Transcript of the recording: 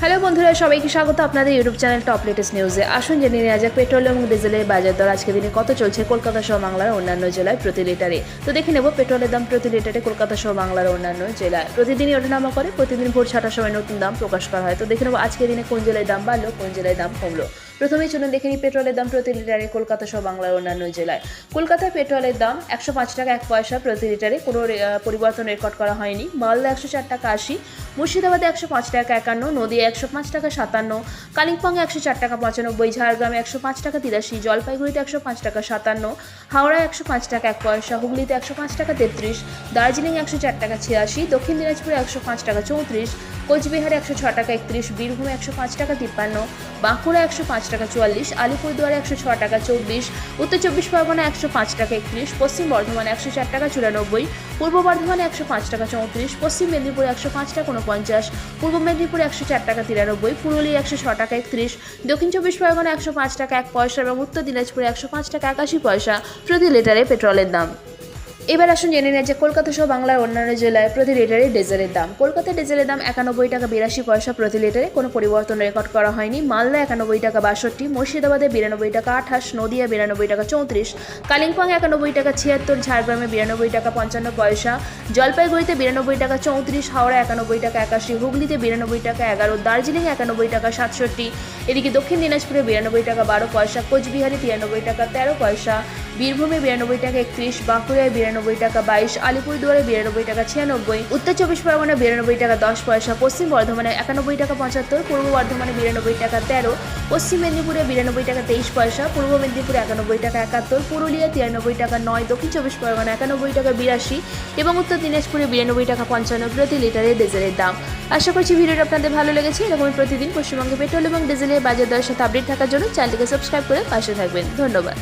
Hello বন্ধুরা, সবাইকে স্বাগত আপনাদের ইউটিউব চ্যানেল টপ লেটেস্ট নিউজে। আসুন জেনে নেওয়া যাক, পেট্রোল এবং ডিজেলের বাজার দর আজকে দিনে কত চলছে কলকাতা সহ বাংলার অন্যান্য জেলায় প্রতি লিটারে। তো দেখে নেব পেট্রোলের দাম প্রতি লিটারে কলকাতা সহ বাংলার অন্যান্য জেলায়। প্রতিদিনই ওঠানামা করে, প্রতিদিন ভোর ছটার সময় নতুন দাম প্রকাশ করা হয়। তো দেখে নেব আজকে দিনে কোন জেলায় দাম বাড়লো, কোন জেলায় দাম কমলো। প্রথমেই চলুন দেখে নিই পেট্রোলের দাম প্রতি লিটারে কলকাতা সহ বাংলার অন্যান্য জেলায়। কলকাতায় পেট্রোলের দাম একশো পাঁচ টাকা এক পয়সা প্রতি লিটারে। কোনো পরিবর্তন রেকর্ড করা হয়নি। মালদা একশো চার টাকা আশি, মুর্শিদাবাদে একশো পাঁচ টাকা একান্ন, নদিয়া একশো পাঁচ টাকা সাতান্ন, কালিম্পংয়ে একশো চার টাকা পঁচানব্বই, ঝাড়গ্রামে একশো পাঁচ টাকা তিরাশি, জলপাইগুড়িতে একশো পাঁচ টাকা সাতান্ন, হাওড়ায় একশো পাঁচ টাকা এক পয়সা, হুগলিতে একশো পাঁচ টাকা তেত্রিশ দার্জিলিং একশো চার টাকা ছিয়াশি, দক্ষিণ দিনাজপুরে একশো পাঁচ টাকা চৌত্রিশ কোচবিহারে একশো ছ টাকা একত্রিশ, বীরভূমে একশো পাঁচ টাকা তিপ্পান্ন বাঁকুড়া একশো পাঁচ টাকা চুয়াল্লিশ, আলিপুরদুয়ারে একশো ছ টাকা চব্বিশ, উত্তর চব্বিশ পরগনা একশো পাঁচ টাকা একত্রিশ, পশ্চিম বর্ধমানে একশো চার টাকা চুরানব্বই, পূর্ব বর্ধমানে একশো পাঁচ টাকা চৌত্রিশ, পশ্চিম মেদিনীপুরে একশো পাঁচ টাকা উনপঞ্চাশ পূর্ব মেদিনীপুরে একশো চার টাকা তিরানব্বই পুরুলিয়া একশো ছ টাকা একত্রিশ, দক্ষিণ চব্বিশ পরগনা একশো পাঁচ টাকা এক পয়সা এবং উত্তর দিনাজপুরে একশো পাঁচ টাকা একাশি পয়সা প্রতি লিটারে পেট্রোলের দাম। এবার আসুন জেনে নেওয়া যে কলকাতা সহ বাংলার অন্যান্য জেলায় প্রতি লিটারে ডিজেলের দাম। কলকাতায় ডিজেলের দাম একানব্বই টাকা বিরাশি পয়সা প্রতি লিটারে। কোনো পরিবর্তন রেকর্ড করা হয়নি। মালদা একানব্বই টাকা বাষট্টি, মুর্শিদাবাদে বিরানব্বই টাকা আঠাশ, নদিয়া বিরানব্বই টাকা চৌত্রিশ কালিম্পং একানব্বই টাকা ছিয়াত্তর, ঝাড়গ্রামে বিরানব্বই টাকা পঞ্চান্ন পয়সা, জলপাইগুড়িতে বিরানব্বই টাকা চৌত্রিশ হাওড়া একানব্বই টাকা একাশি, হুগলিতে বিরানব্বই টাকা এগারো দার্জিলিং একানব্বই টাকা সাতষট্টি, এদিকে দক্ষিণ দিনাজপুরে বিরানব্বই টাকা বারো পয়সা, কোচবিহারে তিরানব্বই টাকা তেরো পয়সা বীরভূমে বিরানব্বই টাকা একত্রিশ, বাঁকুড়ায় বিরানব্বই টাকা বাইশ, আলিপুরদুয়ারে বিরানব্বই টাকা ছিয়ানব্বই, উত্তর চব্বিশ পরগনা বিরানব্বই টাকা দশ পয়সা, পশ্চিম বর্ধমানে একানব্বই টাকা পঁচাত্তর, পূর্ব বর্ধমানে বিরানব্বই টাকা তেরো, পশ্চিম মেদিনীপুরে বিরানব্বই টাকা তেইশ পয়সা, পূর্ব মেদিনীপুরে একানব্বই টাকা একাত্তর পুরুলিয়া তিরানব্বই টাকা নয়, দক্ষিণ চব্বিশ পরগনা একানব্বই টাকা বিরাশি এবং উত্তর দিনাজপুরে বিরানব্বই টাকা পঞ্চান্ন প্রতি লিটারে ডিজেলের দাম। আশা করছি ভিডিওটা আপনাদের ভালো লেগেছে। এরকম প্রতিদিন পশ্চিমবঙ্গে পেট্রোল এবং ডিজেলের বাজার দরের সাথে আপডেট থাকার জন্য চ্যানেলটিকে সাবস্ক্রাইব করে পাশে থাকবেন। ধন্যবাদ।